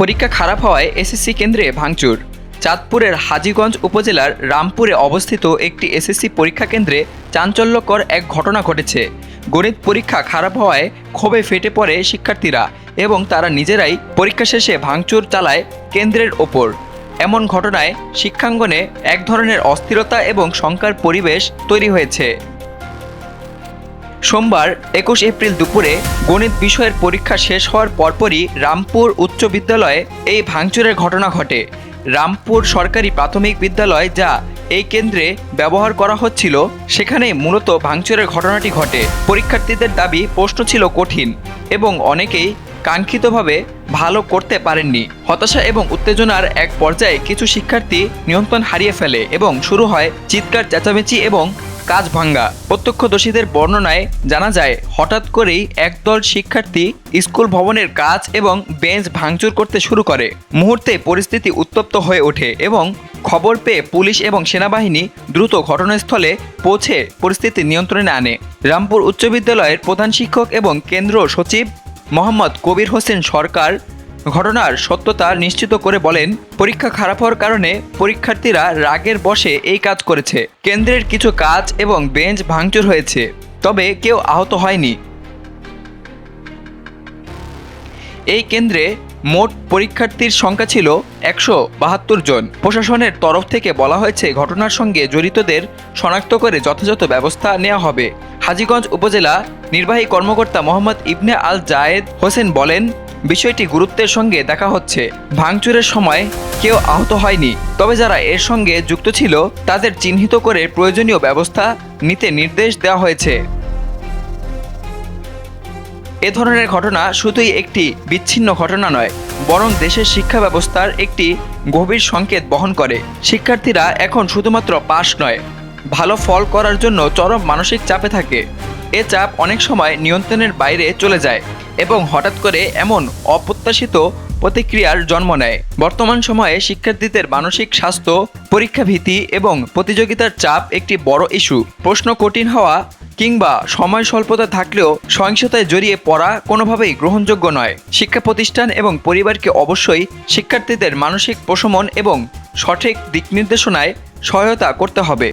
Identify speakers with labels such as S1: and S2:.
S1: পরীক্ষা খারাপ হওয়ায় এসএসসি কেন্দ্রে ভাঙচুর। চাঁদপুরের হাজীগঞ্জ উপজেলার রামপুরে অবস্থিত একটি এসএসসি পরীক্ষা কেন্দ্রে চাঞ্চল্যকর এক ঘটনা ঘটেছে। গণিত পরীক্ষা খারাপ হওয়ায় ক্ষোভে ফেটে পড়ে শিক্ষার্থীরা এবং তারা নিজেরাই পরীক্ষা শেষে ভাঙচুর চালায় কেন্দ্রের ওপর। এমন ঘটনায় শিক্ষাঙ্গনে এক ধরনের অস্থিরতা এবং শঙ্কার পরিবেশ তৈরি হয়েছে। সোমবার একুশ এপ্রিল দুপুরে গণিত বিষয়ের পরীক্ষা শেষ হওয়ার পরপরই রামপুর উচ্চ বিদ্যালয়ে এই ভাঙচুরের ঘটনা ঘটে। রামপুর সরকারি প্রাথমিক বিদ্যালয় যা এই কেন্দ্রে ব্যবহার করা হচ্ছিল, সেখানে মূলত ভাঙচুরের ঘটনাটি ঘটে। পরীক্ষার্থীদের দাবি, প্রশ্ন ছিল কঠিন এবং অনেকেই কাঙ্ক্ষিতভাবে ভালো করতে পারেননি। হতাশা এবং উত্তেজনার এক পর্যায়ে কিছু শিক্ষার্থী নিয়ন্ত্রণ হারিয়ে ফেলে এবং শুরু হয় চিৎকার, চেঁচামেচি এবং কাজ ভাঙ্গা। প্রত্যক্ষদর্শীদের বর্ণনায় জানা যায়, হঠাৎ করেই একদল শিক্ষার্থী স্কুল ভবনের কাজ এবং বেঞ্চ ভাঙচুর করতে শুরু করে। মুহূর্তে পরিস্থিতি উত্তপ্ত হয়ে ওঠে এবং খবর পেয়ে পুলিশ এবং সেনাবাহিনী দ্রুত ঘটনাস্থলে পৌঁছে পরিস্থিতি নিয়ন্ত্রণে আনে। রামপুর উচ্চ বিদ্যালয়ের প্রধান শিক্ষক এবং কেন্দ্র সচিব মোহাম্মদ কবির হোসেন সরকার ঘটনার সত্যতা নিশ্চিত করে বলেন, পরীক্ষা খারাপ হওয়ার কারণে পরীক্ষার্থীরা রাগের বশে এই কাজ করেছে। কেন্দ্রের কিছু কাজ এবং বেঞ্চ ভাঙচুর হয়েছে, তবে কেউ আহত হয়নি। এই কেন্দ্রে মোট পরীক্ষার্থীর সংখ্যা ছিল একশো বাহাত্তর জন। প্রশাসনের তরফ থেকে বলা হয়েছে, ঘটনার সঙ্গে জড়িতদের শনাক্ত করে যথাযথ ব্যবস্থা নেওয়া হবে। হাজীগঞ্জ উপজেলা নির্বাহী কর্মকর্তা মোহাম্মদ ইবনে আল জায়েদ হোসেন বলেন বিষয়টি গুরুত্বের সঙ্গে দেখা হচ্ছে। ভাঙচুরের সময় কেউ আহত হয়নি, তবে যারা এর সঙ্গে যুক্ত ছিল, তাদের চিহ্নিত করে প্রয়োজনীয় ব্যবস্থা নিতে নির্দেশ দেওয়া হয়েছে। এ ধরনের ঘটনা শুধুই একটি বিচ্ছিন্ন ঘটনা নয়, বরং দেশের শিক্ষা ব্যবস্থার একটি গভীর সংকেত বহন করে। শিক্ষার্থীরা এখন শুধুমাত্র পাশ নয়, ভালো ফল করার জন্য চরম মানসিক চাপে থাকে। এ চাপ অনেক সময় নিয়ন্ত্রণের বাইরে চলে যায় এবং হঠাৎ করে এমন অপ্রত্যাশিত প্রতিক্রিয়ার জন্ম নেয়। বর্তমান সময়ে শিক্ষার্থীদের মানসিক স্বাস্থ্য পরীক্ষা ভীতি এবং প্রতিযোগিতার চাপ একটি বড় ইস্যু। প্রশ্ন কঠিন হওয়া কিংবা সময় স্বল্পতা থাকলেও সহিংসতায় জড়িয়ে পড়া কোনোভাবেই গ্রহণযোগ্য নয়। শিক্ষা প্রতিষ্ঠান এবং পরিবারকে অবশ্যই শিক্ষার্থীদের মানসিক প্রশমন এবং সঠিক দিক নির্দেশনায় সহায়তা করতে হবে।